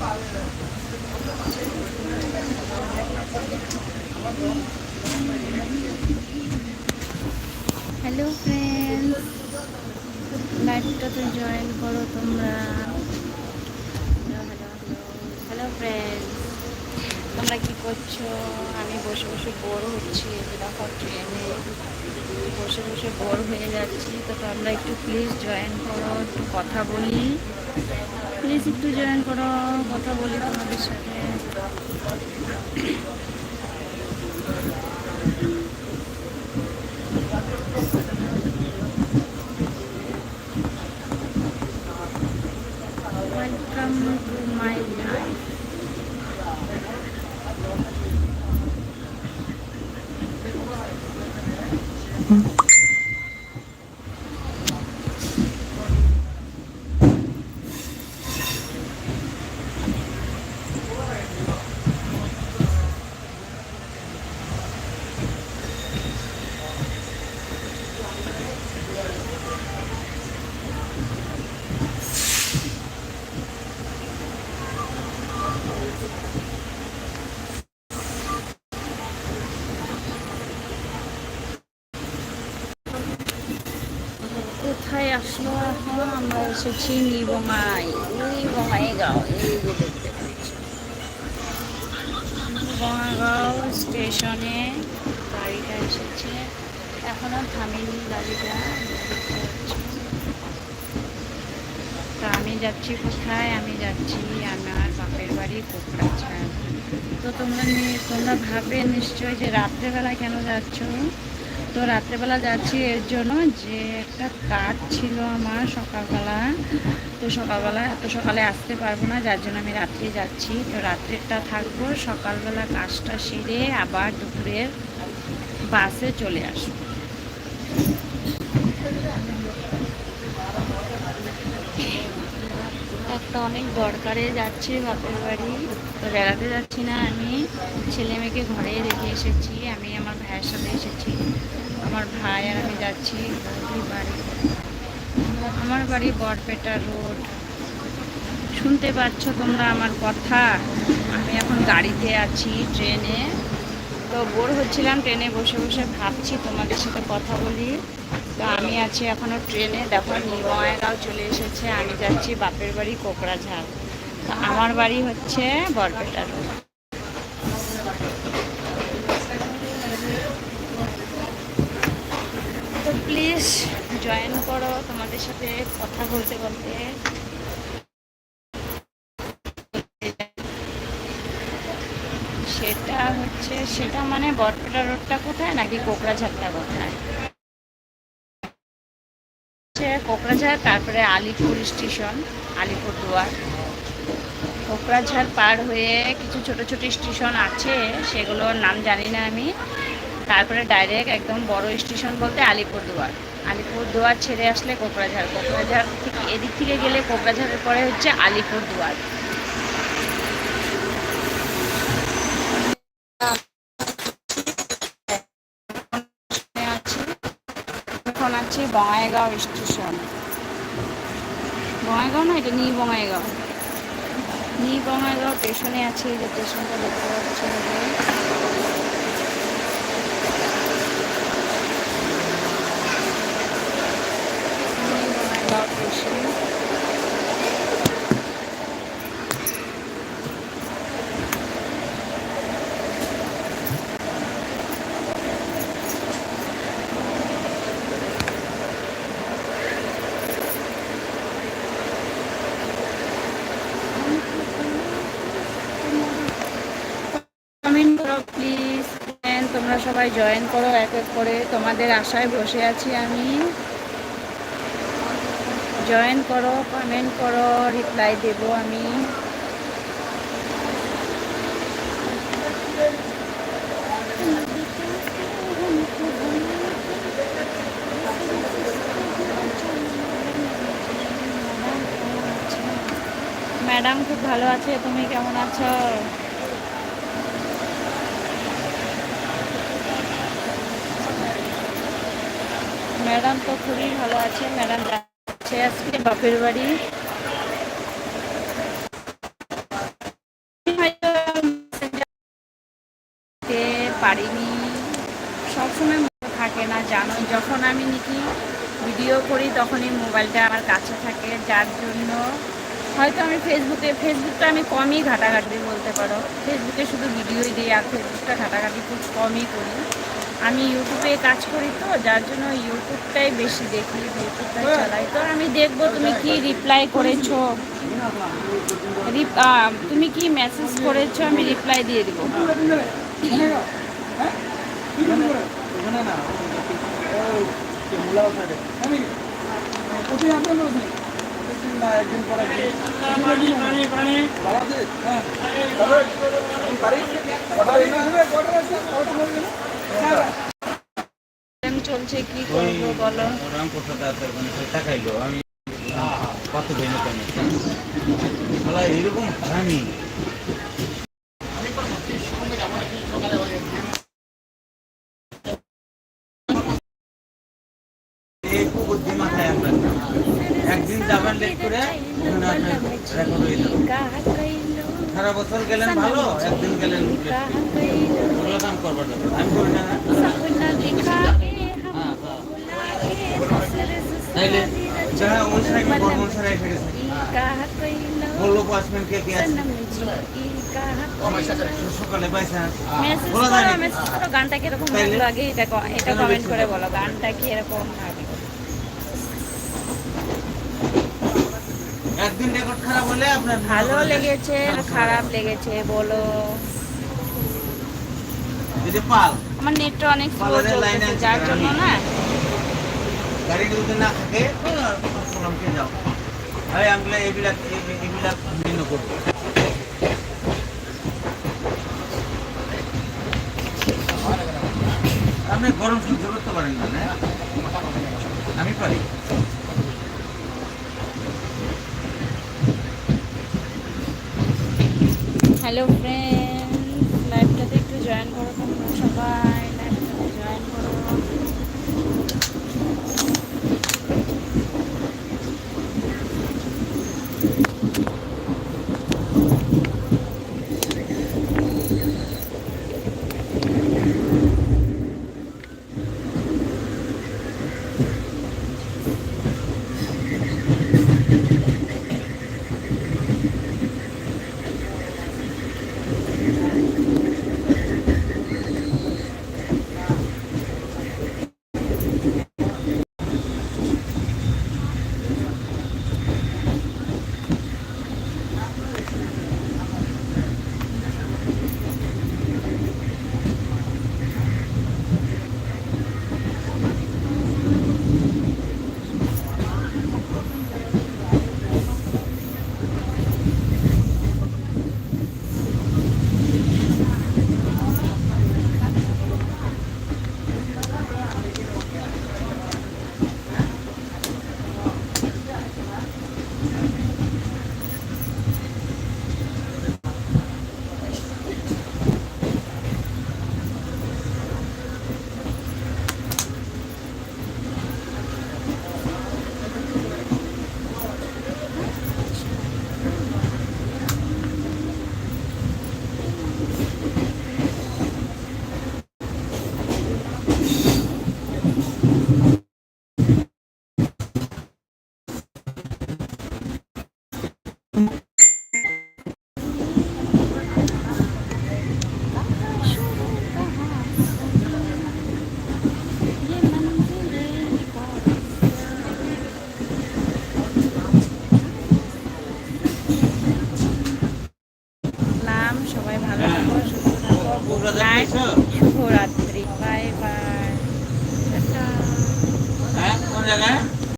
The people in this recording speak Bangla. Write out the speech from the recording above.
হ্যালো ফ্রেন্ডস লাইভটাতে জয়েন করো তোমরা। হ্যালো ফ্রেন্ডস তোমরা কি করছ? আমি বসে বসে বোর হচ্ছি দেখো ট্রেনে বসে বসে বোর হয়ে যাচ্ছি। তো তোমরা একটু প্লিজ জয়েন করো, একটু কথা বলি। প্লিজ একটু জয়েন করো কথা বলি তোমাদের সাথে। ওয়েলকাম টু মাই লাইফ কোথায় আসলো এখন আমরা এসেছি নিবমাই দেখতে স্টেশনে গাড়িটা এসেছে এখনও থামেনি গাড়িটা। তো আমি যাচ্ছি কোথায় আমি যাচ্ছি আমার বাপের বাড়ি কোকড়াঝাড় তো তোমরা তোমরা ভাবে নিশ্চয়ই যে রাত্রেবেলা কেন যাচ্ছ তো রাত্রেবেলা যাচ্ছি এর জন্য যে একটা কাজ ছিল আমার সকালবেলা। তো সকালবেলা, এত সকালে আসতে পারব না, যার জন্য আমি রাত্রে যাচ্ছি। তো রাত্রেরটা থাকব, সকালবেলা কাজটা সেরে আবার দুপুরের বাসে চলে আসব। একটা অনেক দরকারে যাচ্ছি বাপের বাড়ি। তো বেড়াতে যাচ্ছি না আমি। ছেলে মেয়েকে ঘরে রেখে এসেছি আমি আমার ভাইয়ের সাথে এসেছি আমার ভাই আর আমি যাচ্ছি বাড়ি। আমার বাড়ি বরপেটা রোড। শুনতে পাচ্ছ তোমরা আমার কথা? আমি এখন গাড়িতে আছি ট্রেনে। তো বোর হচ্ছিলাম, ট্রেনে বসে বসে ভাবছি তোমাদের সাথে কথা বলি। তো আমি আছি এখনও ট্রেনে। দেখো নিবঙ্গাগাঁও চলে এসেছে। আমি যাচ্ছি বাপের বাড়ি কোকড়াঝাড়। তো আমার বাড়ি হচ্ছে বরপেটা রোড। প্লিজ জয়েন করো, তোমাদের সাথে কথা বলতে বলতে। সেটা হচ্ছে, সেটা মানে বরপেটা রোডটা কোথায় নাকি কোকড়াঝাড়টা কোথায়? কোকড়াঝাড়, তারপরে আলিপুর স্টেশন, আলিপুর দুয়ার। কোকড়াঝাড় পার হয়ে কিছু ছোট ছোট স্টেশন আছে, সেগুলোর নাম জানি না আমি। তারপরে ডাইরেক্ট একদম বড় স্টেশন বলতে আলিপুর দুয়ার আলিপুর দুয়ার ছেড়ে আসলে কোকড়াঝাড়। কোকড়াঝাড় থেকে এদিক থেকে গেলে কোকড়াঝাড়ের পরে হচ্ছে আলিপুর দুয়ার। আছি এখন আছি বঙ্গাইগাঁও স্টেশন। বঙ্গাইগাঁও না এটা নিউ বঙ্গাইগাঁও নিউ বঙ্গাইগাঁও স্টেশনে আছে এই যে স্টেশনটা দেখতে পাচ্ছি এই যে। নিউ বঙ্গাইগাঁও স্টেশন কমেন্ট করো প্লিজ তোমরা সবাই জয়েন করো, এক এক করে। তোমাদের আশায় বসে আছি আমি। জয়েন করো কমেন্ট করো রিপ্লাই দেবো আমি। ম্যাডাম খুব ভালো আছে, তুমি কেমন আছো? ম্যাডাম তো খুবই ভালো আছে, ম্যাডাম যাচ্ছে আজকে বাপের বাড়ি। পারিনি, সবসময় থাকে না, জানো, যখন আমি নাকি ভিডিও করি তখনই মোবাইলটা আমার কাছে থাকে, যার জন্য হয়তো আমি ফেসবুকে ফেসবুকটা আমি কমই ঘাটাঘাটি বলতে পারো। ফেসবুকে শুধু ভিডিওই দিই আর ফেসবুকটা ঘাটাঘাটি খুব কমই করি। আমি ইউটিউবে কাজ করি তো, যার জন্য ইউটিউবটাই বেশি দেখি, ইউটিউবটাই চালাই। তো আমি দেখব তুমি কি রিপ্লাই করেছ। তুমি কি মেসেজ করেছ, আমি রিপ্লাই দিয়ে দিব। হ্যাঁ। চলছে কি করব বলো? রামপ্রসাদ আছে সে টাকাইলো আমি কত দিন এরকম হারামি মাথায় আপনার একদিন যাবেন লেট করে রেকর্ড হয়ে যাবে সারা বছর গেলেন ভালো একদিন গেলেন। ওগুলো কাম করবার দরকার। আমি করি না হ্যাঁ হ্যাঁ। তাইলে যারা অনুসারে কর্ম অনুসারে এসে গেছে। বলল ওয়াচম্যানকে কে আছে? সকালে পয়সা মেসেজ করো মেসেজ করো গানটা কীরকম? লাগল আগে এটা ক- এটা কমেন্ট করে বলো গানটা কি এরকম আগে একদিন রেকর্ড খারাপ হলে আপনার ভালো লেগেছে খারাপ লেগেছে বলো। যদি পাল। আমার নেটটা অনেক স্লো লাইনে যার জন্য না? গাড়ি যদি না থাকে প্রবলেমকে যাও। আরে আমি এগুলা এগুলা ভিন্ন করব। আপনি গরম সহ্য করতে পারেন না? আমি পারি। Hello friends